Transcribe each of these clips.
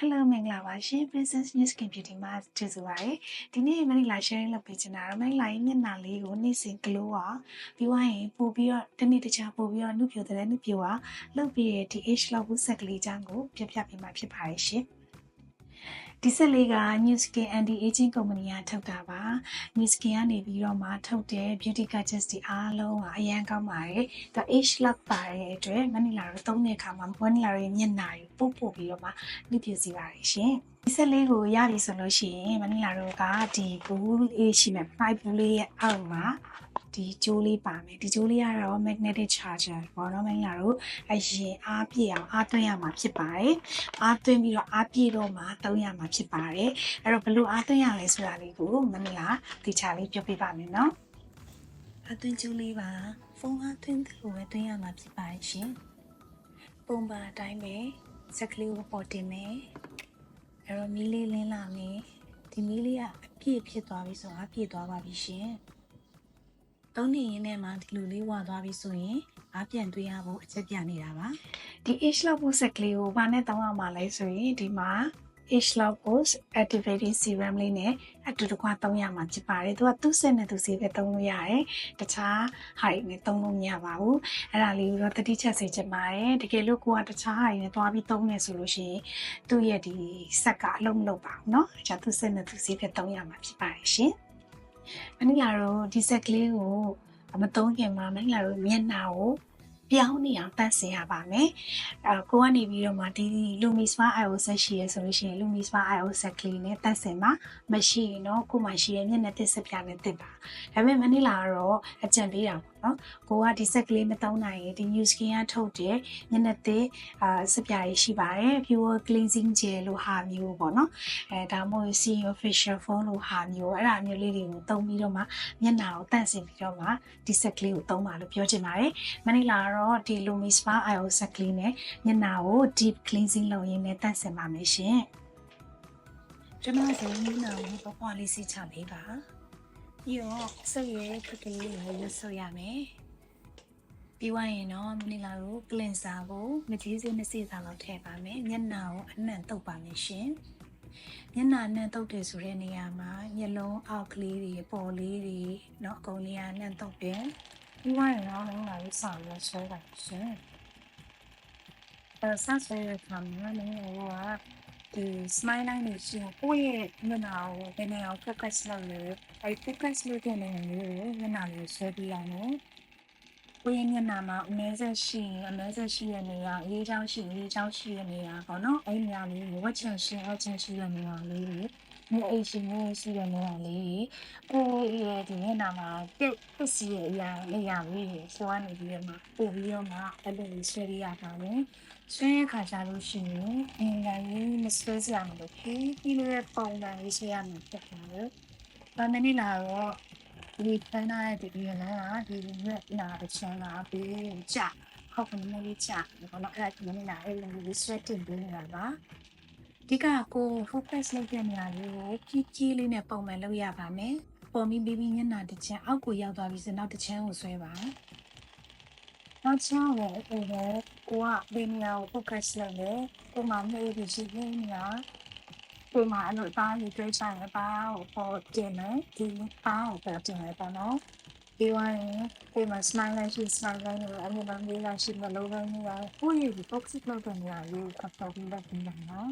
Hello မင်္ဂလာပါရှင် Princess News Skin Beauty မှာကြိုဆိုပါရစေ။ဒီနေ့မနီလာ sharing လုပ်ပေးချင်တာတော့မနီလာရဲ့မျက်နှာလေးကိုနေ့စဉ် glow အောင်ပြီးသွားရင်ပို့ပြီးတော့တစ်နေ့တစ်ခြားပို့ပြီးတော့နှုတ်ပြတဲ့နှုတ်ပြွာလုပ်ပြီးရဲ့ဒီ age လောက်ဘူးဆက်ကလေးချမ်းကိုပြပြပေးမှာဖြစ်ပါတယ်ရှင်။ ဒီဆက်လေးက New Skin Anti Aging Company ကထုတ်တာပါ New Skin ကနေပြီးတော့မှထုတ်တဲ့ beauty gadgets တွေအားလုံးကအရန်ကောင်းပါတယ်။ဒါ age lock ပါတဲ့အတွက်မနီလာတို့သုံးတဲ့အခါမှာမနီလာရဲ့မျက်နှာကိုပို့ပို့ပြီးတော့မှနှုတ်ပြစီပါတယ်ရှင်။ဒီဆက်လေးကိုရပြီဆိုလို့ရှိရင်မနီလာတို့ကဒီဘူးလေးရှိမယ် pipe ဘူးလေးရဲ့အောက်မှာ ဒီကြိုးလေးပါမယ်ဒီကြိုးလေးကတော့ magnetic charger ပေါ့နော်မင်းလာတို့အရင်အားပြည့်အောင်အားသွင်းရမှာဖြစ်ပါတယ်အားသွင်းပြီးတော့အားပြည့်တော့မှသုံးရမှာဖြစ်ပါတယ်အဲ့တော့ဘလို့အားသွင်းရလဲဆိုတာလေးကိုမင်းလာဒီချာလေးပြောပြပါမယ်နော်အားသွင်းကြိုးလေးပါဖုန်းအားသွင်းတယ်လို့ပဲသွင်းရမှာဖြစ်ပါတယ်ရှင်ပုံပါအတိုင်းပဲစက်ကလေးကိုပေါ်တင်မယ်အဲ့တော့မီးလေးလင်းလာမယ်ဒီမီးလေးကအပြည့်ဖြစ်သွားပြီဆိုတော့အပြည့်သွားပါပြီရှင် သုံးနေရင်းနဲ့မှဒီလိုလေးဝါသွားပြီဆိုရင်အားပြန်တွေးရဖို့အချက်ပြနေတာပါဒီ age လောက်ဖို့ဆက်ကလေးကိုဘာနဲ့တောင်းရမှာလဲဆိုရင်ဒီမှာ age lock post activating serum လေးနဲ့အတူတကွသုံးရမှာဖြစ်ပါတယ်။သူကသူ့စက်နဲ့သူစီပဲသုံးလို့ရတယ်။တခြားဟာတွေနဲ့သုံးလို့မရပါဘူး။အဲ့ဒါလေးကိုတော့တတိချက်စေချင်ပါတယ်။တကယ်လို့ကိုကတခြားဟာတွေနဲ့တွားပြီးသုံးနေဆိုလို့ရှိရင်သူ့ရဲ့ဒီစက်ကအလုံးမလုပ်ပါဘူးเนาะ။အဲဒါသူ့စက်နဲ့သူစီပဲသုံးရမှာဖြစ်ပါတယ်ရှင်။ မနီလာတို့ဒီဆက်ကလေးကိုမသုံးခင်မှာမနီလာတို့မျက်နှာကိုပြောင်းနေအောင်တန့်စင်ရပါမယ်။အဲကိုကနေပြီးတော့မှဒီ Lumi Spa IO set ရှိရဆိုလို့ရှိရင် Lumi Spa IO set ကလေးနဲ့တန့်စင်မှာမရှိရင်တော့ကိုမှရှိရမျက်နှာတစ်စပြနဲ့တစ်ပါ။ဒါပေမဲ့မနီလာကတော့အကြံပေးတာပေါ့ နော်။ကိုကဒီ set ကလေးမသုံးနိုင်ရင်ဒီ New Skin ကထုတ်တဲ့မျက်နှာတစ်အာစပြရေးရှိပါတယ်။ Pure Cleansing Gel လို့ဟာမျိုးပေါ့နော်။အဲဒါမှမဟုတ် CEO Facial Foam လို့ဟာမျိုးအဲ့ဒါမျိုးလေးတွေကိုသုံးပြီးတော့မှမျက်နှာကိုတန့်စင်ပြီးတော့မှဒီ set ကလေးကိုသုံးပါလို့ပြောချင်ပါတယ်။မနီလာကတော့ဒီ Lumi Spa IO set ကလေးနဲ့မျက်နှာကို deep cleansing လုပ်ရင်းနဲ့တန့်စင်ပါမယ်ရှင်။ကျွန်မဆိုမျက်နှာကိုပပွားလေးစီချပေးပါ။ ပြီးတော့ဆုပ်ရည်ခက်ကလေးကိုရွတ်ဆုပ်ရမယ်။ပြီးသွားရင်တော့မနီလာကို cleanser ကိုမကြီးစေးနှစ်စီးစာလောက်ထည့်ပါမယ်။မျက်နှာကိုအနှံ့တုပ်ပါမယ်ရှင်။မျက်နှာနဲ့တုပ်တယ်ဆိုတဲ့နေရာမှာမျက်လုံးအောက်ကလေးတွေပေါ်လေးတွေเนาะအကုန်လေးကနှံ့တုပ်တယ်။ပြီးသွားရင်တော့မနီလာကိုဆောင်းရဆွဲပါရှင်။အဲဆောင်းဆွဲရခါမှာမနီလာက ဒီ smile line နဲ့ရှင်ကိုယ့်ရဲ့မျက်နှာကိုဘယ်နေရာ focus လုပ်လဲအဲ focus လုပ်တဲ့နေရာလေးကိုမျက်နှာလေးဆွဲပြရမယ်။ကိုယ့်ရဲ့မျက်နှာမှာအမဲဆက်ရှိရင်အမဲဆက်ရှိတဲ့နေရာအေးချောင်းရှိရင်အေးချောင်းရှိတဲ့နေရာပေါ့နော်။အဲ့နေရာလေးကိုဝက်ချင်ရှင်ဝက်ချင်ရှိတဲ့နေရာလေးတွေမြေအိမ်ရှင်မြေရှိတဲ့နေရာလေးကိုယ့်ရဲ့ဒီမျက်နှာမှာတက်တက်စီရဲ့အရာနေရာလေးတွေဆွဲနေပြီးတော့မှပို့ပြီးတော့မှအဲ့လိုဆွဲရရတာလေ။ ဆွဲရခါကြလို့ရှိရင်အင်္ဂါကြီးမဆွဲစရာမလိုဘူး။ပြီးလို့ပုံစံလေးဆွဲရမှာဖြစ်ပါတယ်။ဒါနဲ့နေလာတော့ဒီဖန်နာရဲ့ဒီရနာဒီရက်နာတဲ့ချမ်းလာပြီးကြခောက်ကနေလေးကြဘာလို့အဲ့ဒါကနေလာအဲ့လိုလေးဆွဲတင်ပေးနေတာပါဒီကကို focus လုပ်တဲ့နေရာလေးကိုကြီးကြီးလေးနဲ့ပုံမှန်လုပ်ရပါမယ်ပေါ်မီ baby ညနာတစ်ချမ်းအောက်ကိုရောက်သွားပြီဆိုနောက်တစ်ချမ်းကိုဆွဲပါ နောက်ချမ်းကိုအဲ့ဒါကိုကဒီနေရာကို focus လုပ်တယ်ကိုမှမေးပြီးရှိနေရဒီမှာအဲ့လိုသားလေးတွေ့ဆိုင်ပါကိုပေါ်တင်မယ်ဒီပါကိုပေါ်တင်မယ်ပေါ့နော်ဒီဝိုင်းဒီမှာ smile လိုက်ရှိ smile လိုက်နေအမြင်မှလေးလိုက်ရှိမလို့ပဲနေရကိုယ့်ရဲ့ဒီ focus လုပ်တဲ့နေရာလေးကိုခပ်တော့ပြီးလုပ်ပြီးတယ်နော်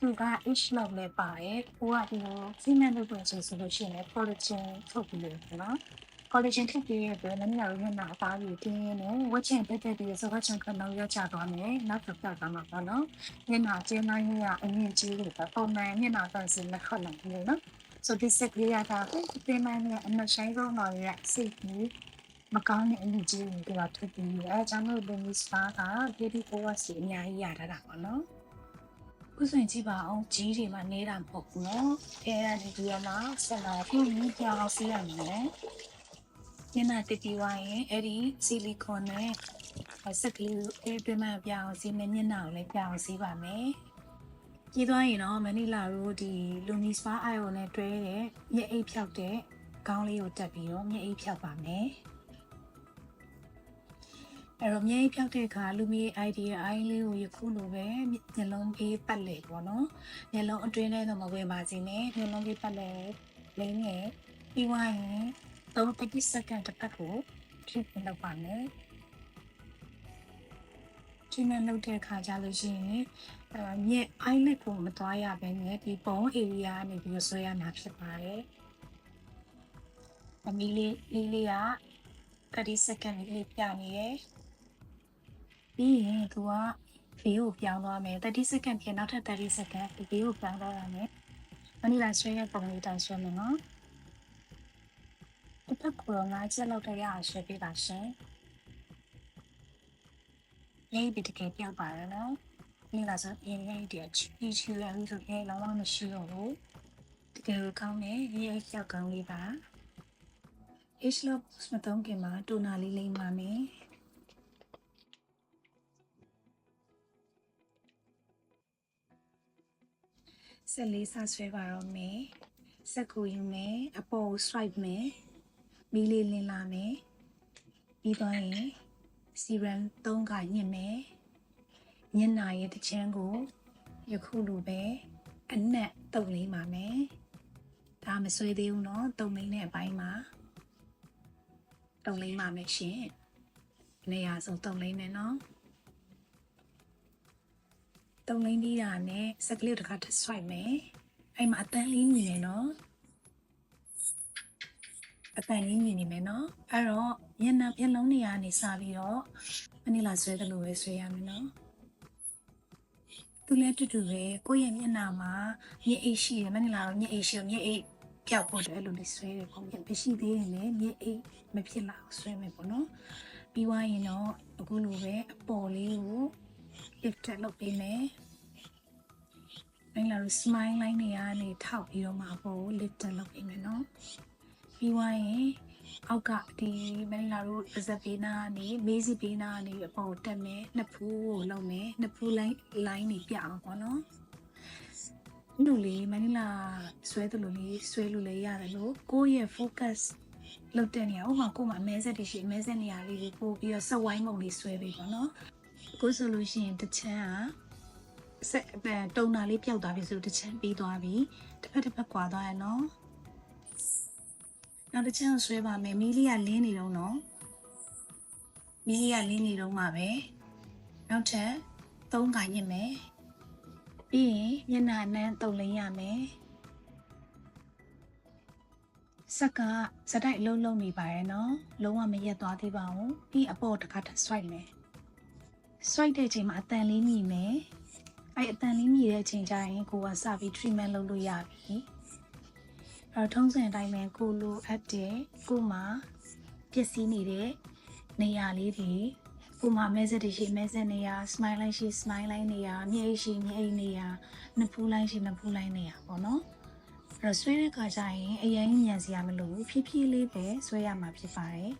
သူက ish လောက်လဲပါတယ်ကိုကဒီလိုစီမံလုပ်တဲ့ဆိုဆိုလို့ရှိရင် collagen ထုတ်ပြီးလို့နော် collagen ထုတ်ပြီးရတဲ့နည်းနည်းလေးနာအသားကြီးတင်းနေဝက်ချင်တက်တက်ပြီးဆိုဝက်ချင်ခဏရောက်ချသွားမယ်နောက်တော့ပြောက်သွားမှာပေါ့နော်မျက်နှာကျင်းတိုင်းကအမြင့်ကြီးလို့ပုံမှန်မျက်နှာပန်းစင်မခက်နိုင်ဘူးနော် so this is ရတာဒီမှန်နဲ့အမဆိုင်ဆုံးတော့ရစိတ်ကြီးမကောင်းတဲ့အမြင့်ကြီးတွေကထုတ်ပြီးရဲအကြောင်းလို့လူမစတာက baby OS အများကြီးရတာတာပေါ့နော်ခုဆိုရင်ကြည့်ပါအောင်ကြီးတွေမှနေတာမဟုတ်ဘူးနော်အဲဒါဒီဒီမှာဆက်လာပြီးပြီးကြောင်စီးရမယ် ညနာတတီဝိုင်းရင်အဲ့ဒီဆီလီကွန်နဲ့ဆက်ကလေးအဲ့ဒီမှပြောင်းစီးမယ်ညနာကိုလည်းပြောင်းစီးပါမယ်ကြီးသွားရင်တော့မနီလာတို့ဒီလူမီစပါအိုင်ယိုနဲ့တွဲတဲ့မျက်အိပ်ဖြောက်တဲ့ခေါင်းလေးကိုတက်ပြီးတော့မျက်အိပ်ဖြောက်ပါမယ်အဲ့တော့မြေဖြောက်တဲ့အခါလူမျိုး idea အိုင်းလေးကိုယခုလိုပဲမျက်လုံးလေးပတ်လေပေါ့နော်မျက်လုံးအတွင်းထဲတော့မဝင်ပါစေနဲ့မျက်လုံးလေးပတ်လေလိမ့်နေပြီးွားရင် 30 second တစ်ပတ်ကို treatment လုပ်ပါမယ် treatment လုပ်တဲ့အခါကျလို့ရှိရင်အဲမြက် eyelid ကိုမသွားရဘဲနဲ့ဒီပုံ area ကနေပြီးတော့ဆွဲရမှာဖြစ်ပါတယ်အမီလေးလေးလေးက30 second လေးပြနေရယ်ပြီးရင်သူက view ကိုပြောင်းသွားမယ်30 second ပြင်နောက်ထပ်30 second view ကိုပြောင်းသွားရမယ်မနီလာဆွဲရပုံလေးတိုင်ဆွဲမယ်နော် တစ်ဖက်ကတော့ငါးချက်လောက်တည်းရအောင်ဆွဲပေးပါရှင်လေးပြီးတကယ်ပြောက်ပါရနော်ဒီလာဆိုရင်လေးတည်းချီချီရပြီးဆိုရင်လောလောမရှိတော့ဘူးတကယ်ကောင်းတယ်ရေးပြောက်ကောင်းလေးပါ H love မတုံးခင်မှာတူနာလေးလိမ့်ပါမယ်ဆက်လေးဆဆွဲပါတော့မယ်ဆက်ကိုယူမယ်အပေါ် swipe မယ် မီးလေးလင်းလာမယ်ပြီးတော့ရင် serum 3ခါညှစ်မယ်ညနာရဲ့တချမ်းကိုယခုလိုပဲအနက်တုပ်လေးပါမယ်ဒါမဆွေးသေးဘူးเนาะတုပ်လေးနဲ့အပိုင်းမှာတုပ်လေးပါမယ်ရှင်နေရာဆုံးတုပ်လေးနဲ့เนาะတုပ်လေးပြီးတာနဲ့စက်ကလေးတစ်ခါထပ် swipe မယ်အဲ့မှာအတန်းလေးမြင်နေเนาะ အတန်လေးမြင်နေမယ်နော်အဲ့တော့မျက်နှာမျက်လုံးတွေကနေစပြီးတော့မနီလာဆွဲတယ်လို့ပဲဆွဲရမယ်နော်သူလည်းတူတူပဲကိုယ့်ရဲ့မျက်နှာမှာမျက်အိတ်ရှိတယ်မနီလာတော့မျက်အိတ်ရှိတော့မျက်အိတ်ပြောက်ဖို့တယ်အဲ့လိုလေးဆွဲတယ်ပေါ့မျက်မရှိသေးရင်လည်းမျက်အိတ်မဖြစ်လာအောင်ဆွဲမယ်ပေါ့နော်ပြီးွားရင်တော့အခုလိုပဲအပေါ်လေးကို lift လုပ်ပေးမယ်အဲ့လာလို့ smile line တွေကနေထောက်ပြီးတော့မှအပေါ်ကို lift လုပ်ပေးမယ်နော် ပြီးွားရင်အောက်ကဒီမနီလာတို့ပါဇက်ပေးနာကနေမေးစီပေးနာကနေအပေါ်တက်မယ်နှစ်ဖူးကိုလုံးမယ်နှစ်ဖူး line line နေပြအောင်ပေါ့နော်ဒီလိုလေးမနီလာဆွဲတယ်လို့လေးဆွဲလို့လည်းရတယ်လို့ကိုယ့်ရဲ့ focus လုပ်တဲ့နေရာဥပမာကိုယ်မှာအမဲဆက်တွေရှိအမဲဆက်နေရာလေးကိုပို့ပြီးတော့ဆက်ဝိုင်းပုံလေးဆွဲပေးပေါ့နော်ကိုဆိုလို့ရှိရင်တစ်ချမ်းကဆက်တုံတာလေးပျောက်သွားပြီဆိုတစ်ချမ်းပြီးသွားပြီတစ်ဖက်တစ်ဖက်ကွာသွားရနော် နောက်တစ်ချက်ဆွဲပါမယ်မီလီကလင်းနေတော့နော်မီလီကလင်းနေတော့မှာပဲနောက်ထပ်သုံးခါညစ်မယ်ပြီးရင်မျက်နှာနန်းတုံလိမ့်ရမယ်ဆက်ကစတိုက်အလုံးလုံးနေပါရဲ့နော်လုံးဝမရက်သွားသေးပါဘူးပြီးအပေါ်တစ်ခါထပ် swipe မယ် swipe တဲ့အချိန်မှာအတန်လေးမြည်မယ်အဲ့အတန်လေးမြည်တဲ့အချိန်ကျရင်ကိုကစပြီး treatment လုပ်လို့ရပြီ အဲ့တော့ထုံးစံအတိုင်းပဲကိုလိုအပ်တဲ့ကိုမှပျက်စီးနေတဲ့နေရာလေးတွေကိုမှမဲဆက်တွေရှိမဲဆက်နေရာ smile line ရှိ smile line နေရာမျက်အိရှိမျက်အိနေရာနှစ်ဖူး line ရှိနှစ်ဖူး line နေရာပေါ့နော်အဲ့တော့ဆွဲတဲ့ခါကျရင်အရင်ညံစရာမလိုဘူးဖြည်းဖြည်းလေးပဲဆွဲရမှာဖြစ်ပါတယ်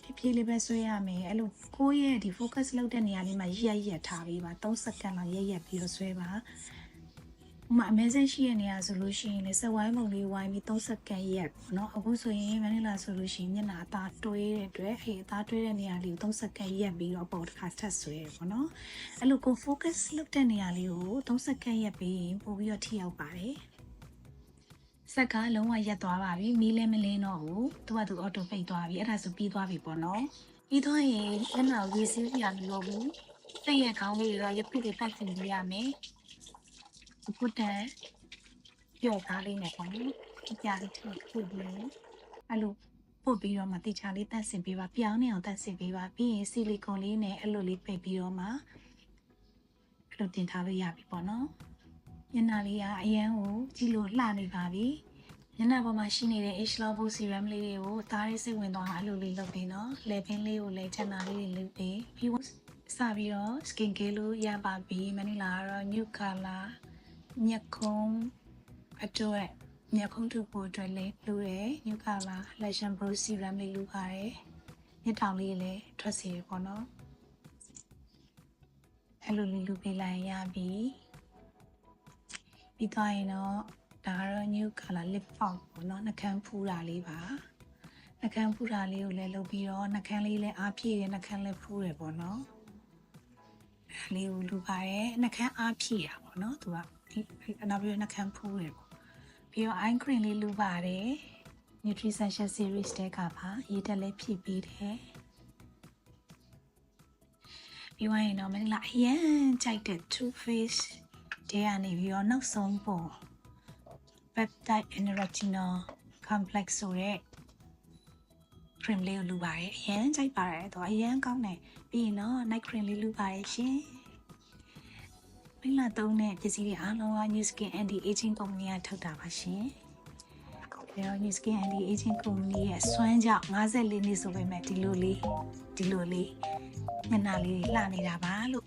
ဖြည်းဖြည်းလေးပဲဆွဲရမယ်အဲ့လိုကိုယ့်ရဲ့ဒီ focus လုပ်တဲ့နေရာလေးမှာရက်ရက်ထားပြီးပါ3စက္ကန့်လောက်ရက်ရက်ပြီးတော့ဆွဲပါ ဥမာအမဲဆက်ရှိရနေရဆိုလို့ရှိရင်လေစက်ဝိုင်းပုံလေးဝိုင်းပြီး3စက္ကန့်ရက်ပေါ့နော်အခုဆိုရင်မနီလာဆိုလို့ရှိရင်မျက်နှာအသားတွေးတဲ့အတွက်အဲအသားတွေးတဲ့နေရာလေးကို3စက္ကန့်ရက်ပြီးတော့ပေါ်တစ်ခါထပ်ဆွဲရပေါ့နော်အဲ့လိုကို focus လုပ်တဲ့နေရာလေးကို3စက္ကန့်ရက်ပြီးရင်ပို့ပြီးတော့ထိရောက်ပါတယ်ဆက်ကလုံးဝရက်သွားပါပြီမီးလည်းမလင်းတော့ဘူးသူကသူအော်တိုပိတ်သွားပြီအဲ့ဒါဆိုပြီးသွားပြီပေါ့နော်ပြီးတော့ရင်မျက်နှာကိုရေးစင်းပြမလို့ဘူးစိတ်ရဲ့ခေါင်းလေးတွေကရပြည့်ပြည့်ပတ်စင်ပြရမယ် ပုတ်တဲ့ပြော့သားလေးနဲ့ပေါ့နော်အပြားလေးထုတ်ပို့ပြီးအဲ့လိုပို့ပြီးတော့မှတေချာလေးတက်ဆင်ပေးပါပြောင်းနေအောင်တက်ဆင်ပေးပါပြီးရင်ဆီလီကွန်လေးနဲ့အဲ့လိုလေးပိတ်ပြီးတော့မှအဲ့လိုတင်ထားလို့ရပြီပေါ့နော်ညနာလေးကအရန်ကိုကြည့်လို့လှနေပါပြီညနာပေါ်မှာရှိနေတဲ့ H Love Serum လေးတွေကိုအသားလေးစိတ်ဝင်သွားအောင်အဲ့လိုလေးလုပ်ပေးနော်လေပင်းလေးကိုလည်းချန်နာလေးတွေလုပ်ပေးပြီးစပြီးတော့ skin care လို့ရပါပြီမနီလာကတော့ new color မျက်ခုံးအတွက်မျက်ခုံးထုပ်ဖို့အတွက်လေးလူတယ်ညကလာ lotion pro serum လေးလူပါတယ်မျက်တောင်လေးလည်းထွက်စီရပေါ့နော်အဲ့လိုလေးလူပေးလိုက်ရပြီပြီးသွားရင်တော့ဒါကတော့ new color lip balm ပေါ့နော်နှာခမ်းဖူးတာလေးပါနှကန်းဖူးတာလေးကိုလည်းလုပ်ပြီးတော့နှကန်းလေးလည်းအားပြည့်တယ်နှကန်းလည်းဖူးတယ်ပေါ့နော်အဲလေးကိုလူပါတယ်နှကန်းအားပြည့်တာပေါ့နော်သူကဒီ နောက်ပြီးတော့နှကန်းဖူးတယ်ပေါ့ပြီးတော့ eye cream လေးလူပါတယ် Nutrition Series တဲ့ကပါရေးတက်လည်းဖြည့်ပေးတယ်ပြီးသွားရင်တော့မင်းလာအရန်ကြိုက်တဲ့ Too Faced တဲ့ကနေပြီးတော့နောက်ဆုံးပုံ peptide and retinol complex ဆိုတဲ့ cream လေးကိုလူပါတယ်အရန်ကြိုက်ပါတယ်တော့အရန်ကောင်းတယ်ပြီးရင်တော့ night cream လေးလူပါတယ်ရှင် မိလာသုံးတဲ့ပစ္စည်းတွေအားလုံးက New Skin Anti Aging Company ကထုတ်တာပါရှင်ပြီးတော့ New Skin Anti Aging Company ရဲ့စွမ်းကြောင့်54နှစ်ဆိုပေမဲ့ဒီလိုလေးဒီလိုလေးမျက်နှာလေးလှနေတာပါလို့